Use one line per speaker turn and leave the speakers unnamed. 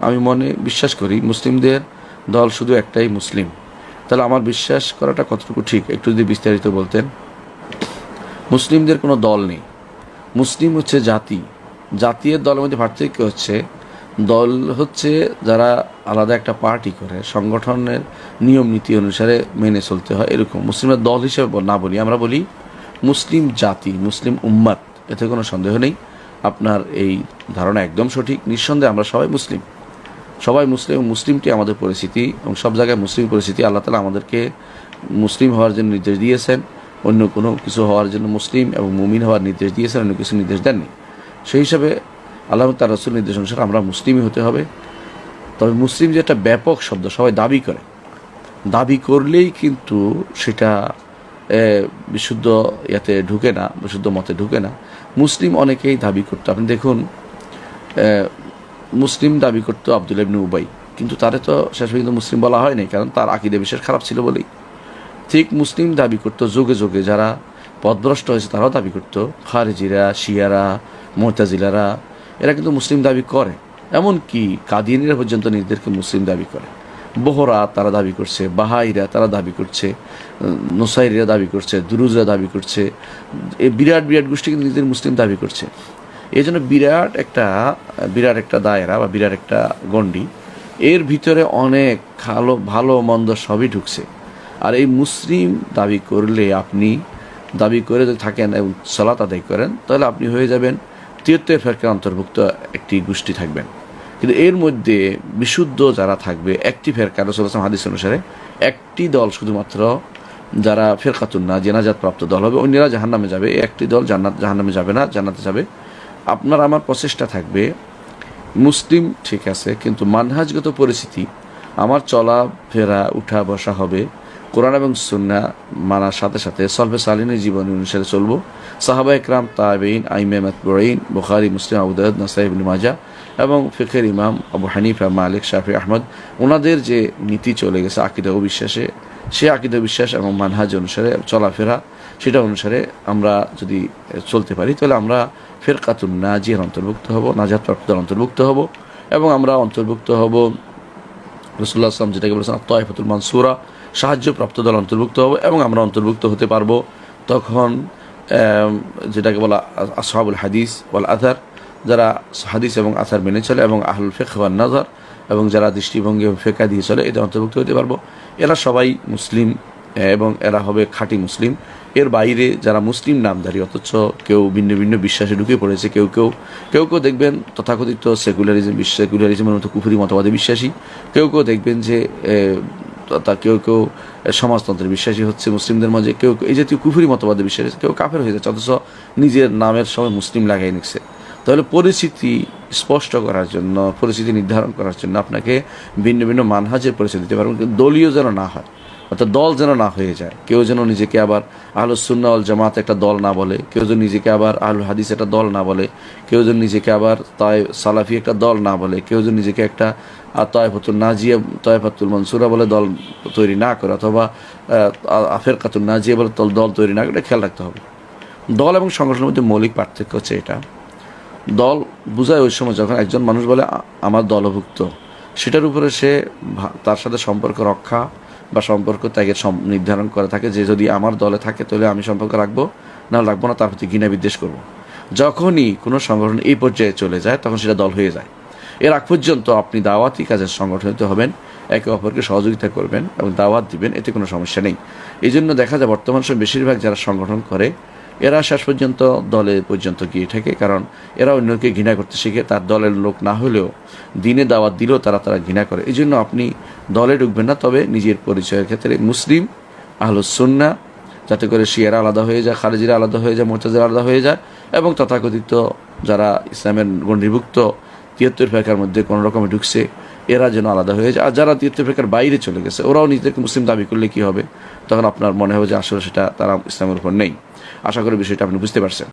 আমি মনে বিশ্বাস করি মুসলিমদের দল শুধু একটাই মুসলিম। তাহলে আমার বিশ্বাস করাটা কতটুকু ঠিক? একটু যদি বিস্তারিত বলতেন। মুসলিমদের কোনো দল নেই। মুসলিম হচ্ছে জাতি। জাতীয় দলের মধ্যে পার্থক্য হচ্ছে, দল হচ্ছে যারা আলাদা একটা পার্টি করে, সংগঠনের নিয়ম, নীতি অনুসারে মেনে চলতে হয়, এরকম। মুসলিমের দল হিসেবে না বলি, আমরা বলি মুসলিম জাতি, মুসলিম উম্মাত এতে কোনো সন্দেহ নেই। আপনার এই ধারণা একদম সঠিক। নিঃসন্দেহে আমরা সবাই মুসলিম। সবাই মুসলিম মুসলিমটি আমাদের পরিস্থিতি এবং সব জায়গায় মুসলিম পরিস্থিতি। আল্লাহ তালা আমাদেরকে মুসলিম হওয়ার জন্য নির্দেশ দিয়েছেন। অন্য কোনো কিছু হওয়ার জন্য মুসলিম এবং মুমিন হওয়ার নির্দেশ দিয়েছেন, অন্য কিছু নির্দেশ দেননি। সেই হিসাবে আল্লাহ তার রসুল নির্দেশ অনুসারে আমরা মুসলিমই হতে হবে। তবে মুসলিম যে একটা ব্যাপক শব্দ সবাই দাবি করে। দাবি করলেই কিন্তু সেটা বিশুদ্ধ ইয়াতে ঢুকে না, বিশুদ্ধ মতে ঢুকে না। মুসলিম অনেকেই দাবি করতো। আপনি দেখুন মুসলিম দাবি করতো আবদুল ইবনে উবাই। কিন্তু তারে তো শেষ পর্যন্ত মুসলিম বলা হয়নি, কারণ তার আকিদে বিশেষ খারাপ ছিল বলেই। ঠিক মুসলিম দাবি করতো যুগে যুগে যারা পদভ্রষ্ট হয়েছে তারাও দাবি করতো। খারেজিরা, শিয়ারা, মোতাজিলারা, এরা কিন্তু মুসলিম দাবি করে। এমনকি কাদিয়ানিরা পর্যন্ত নিজেদেরকে মুসলিম দাবি করে। বহরা তারা দাবি করছে, বাহাইরা তারা দাবি করছে নোসাইরা দাবি করছে, দুরুজরা দাবি করছে এই বিরাট বিরাট গোষ্ঠী কিন্তু নিজেদের মুসলিম দাবি করছে। এই জন্য বিরাট একটা বিরাট একটা দায়রা বা বিরাট একটা গণ্ডি, এর ভিতরে অনেক ভালো ভালো, মন্দ সবই ঢুকছে। আর এই মুসলিম দাবি করলে আপনি দাবি করে যদি থাকেন এবং সলাত আদায় করেন, তাহলে আপনি হয়ে যাবেন তিয়াত্তর ফেরকার অন্তর্ভুক্ত একটি গোষ্ঠী থাকবেন। কিন্তু এর মধ্যে বিশুদ্ধ যারা থাকবে, একটি ফেরকা রসুলাম হাদিস অনুসারে একটি দল শুধুমাত্র যারা ফেরকাতুন না জেনাজাত প্রাপ্ত দল হবে, অন্যরা জাহান্নামে যাবে। একটি দল জান্নাত, জাহান্নামে যাবে না, জান্নাতে যাবে। আপনার আমার প্রচেষ্টা থাকবে, মুসলিম ঠিক আছে, কিন্তু মানহাজগত পরিস্থিতি, আমার চলা, ফেরা, উঠা, বসা হবে। কোরআন এবং সুন্না মানার সাথে সাথে সলফে সালিনের জীবন অনুসারে চলবো। সাহাবা একরাম তাবেইন আইমে মাতবরাইন বুখারি, মুসলিম আবুদাদ নাসাইব মাজা এবং ফিখের ইমাম আবু হানিফা, মালিক, শাফি, আহমদ ওনাদের যে নীতি চলে গেছে আকিদা ও বিশ্বাসে, সে আকিদা বিশ্বাস এবং মানহাজ অনুসারে চলাফেরা, সেটা অনুসারে আমরা যদি চলতে পারি, তাহলে আমরা ফেরকাতুন নাজিয়ার অন্তর্ভুক্ত হব, নাজাত প্রাপ্তদের অন্তর্ভুক্ত হব এবং আমরা অন্তর্ভুক্ত হব। রসুল্লাহ আসলাম যেটাকে বলেছেন তয়ফতুল মানসুরা সাহায্যপ্রাপ্ত দল অন্তর্ভুক্ত হব এবং আমরা অন্তর্ভুক্ত হতে পারব তখন যেটাকে বলা আসহাবুল হাদিস ওয়াল আধার যারা হাদিস এবং আথার মেনে চলে এবং আহুল ফেক ওয়ান নাজার এবং যারা দৃষ্টিভঙ্গি ফেকা দিয়ে চলে এটা অন্তর্ভুক্ত হতে পারব। এরা সবাই মুসলিম এবং এরা হবে খাঁটি মুসলিম। এর বাইরে যারা মুসলিম নামধারী, অথচ কেউ ভিন্ন ভিন্ন বিশ্বাসে ঢুকে পড়েছে, কেউ কেউ কেউ কেউ দেখবেন তথাকথিত সেকুলারিজম সেকুলারিজমের মতো কুফুরি মতবাদে বিশ্বাসী। কেউ কেউ দেখবেন যে তা কেউ কেউ সমাজতন্ত্রে বিশ্বাসী হচ্ছে, মুসলিমদের মাঝে কেউ এই জাতীয় কুফুরি মতবাদে বিশ্বাসী কেউ কাফের হয়ে যাচ্ছে, অথচ নিজের নামের সময় মুসলিম লাগাই নিচ্ছে। তাহলে পরিস্থিতি স্পষ্ট করার জন্য, পরিস্থিতি নির্ধারণ করার জন্য আপনাকে ভিন্ন ভিন্ন মানহাজের পরিচয় দিতে পারবেন দলীয় যেন না হয়। অর্থাৎ দল যেন না হয়ে যায়। কেউ যেন নিজেকে আবার আহলুস সুন্না আল জামাত একটা দল না বলে, কেউ যেন নিজেকে আবার আহলুল হাদিস একটা দল না বলে, কেউ যেন নিজেকে আবার তাই সালাফি একটা দল না বলে, কেউ যেন নিজেকে একটা তয়ফতুল নাজিয়া, তয়ফাতুল মনসুরা বলে দল তৈরি না করে, অথবা আফের কাতুল নাজিয়া বলে দল তৈরি না করে খেয়াল রাখতে হবে। দল এবং সংগঠনের মধ্যে মৌলিক পার্থক্য হচ্ছে এটা। দল বুঝায় ওই সময় যখন একজন মানুষ বলে, "আ- আমার দলভুক্ত। সেটার উপরে সে তার সাথে সম্পর্ক রক্ষা বা সম্পর্ক ত্যাগের নির্ধারণ করে থাকে যে যদি আমার দলে থাকে তাহলে আমি সম্পর্ক রাখব, না রাখব না তার প্রতি ঘৃণা বিদ্বেষ করব। যখনই কোনো সংগঠন এই পর্যায়ে চলে যায়, তখন সেটা দল হয়ে যায়। এর আগ পর্যন্ত আপনি দাওয়াতি কাজের সংগঠিত হবেন, একে অপরকে সহযোগিতা করবেন এবং দাওয়াত দিবেন, এতে কোনো সমস্যা নেই। এই জন্য দেখা যায় বর্তমান সময় বেশিরভাগ যারা সংগঠন করে এরা শেষ পর্যন্ত দলে পর্যন্ত গিয়ে থাকে কারণ এরা অন্যকে ঘৃণা করতে শিখে। তার দলের লোক না হলেও দিনে দাওয়াত দিলেও তারা তারা ঘৃণা করে। এই জন্য আপনি দলে ঢুকবেন না, তবে নিজের পরিচয়ের ক্ষেত্রে মুসলিম আহলুসন্না যাতে করে শিয়ারা আলাদা হয়ে যায় খারেজিরা আলাদা হয়ে যায় মোর্চাজের আলাদা হয়ে যায়, এবং তথাকথিত যারা ইসলামের গণ্ডিভুক্ত, তিয়াত্তর ফেকার মধ্যে কোনো রকমে ঢুকছে এরা যেন আলাদা হয়ে যায়। আর যারা তিয়াত্তর ফেকার বাইরে চলে গেছে, ওরাও নিজেদেরকে মুসলিম দাবি করলে কি হবে? তখন আপনার মনে হবে যে আসলে সেটা তারা ইসলামের উপর নেই। আশা করি বিষয়টা আপনি বুঝতে পারছেন।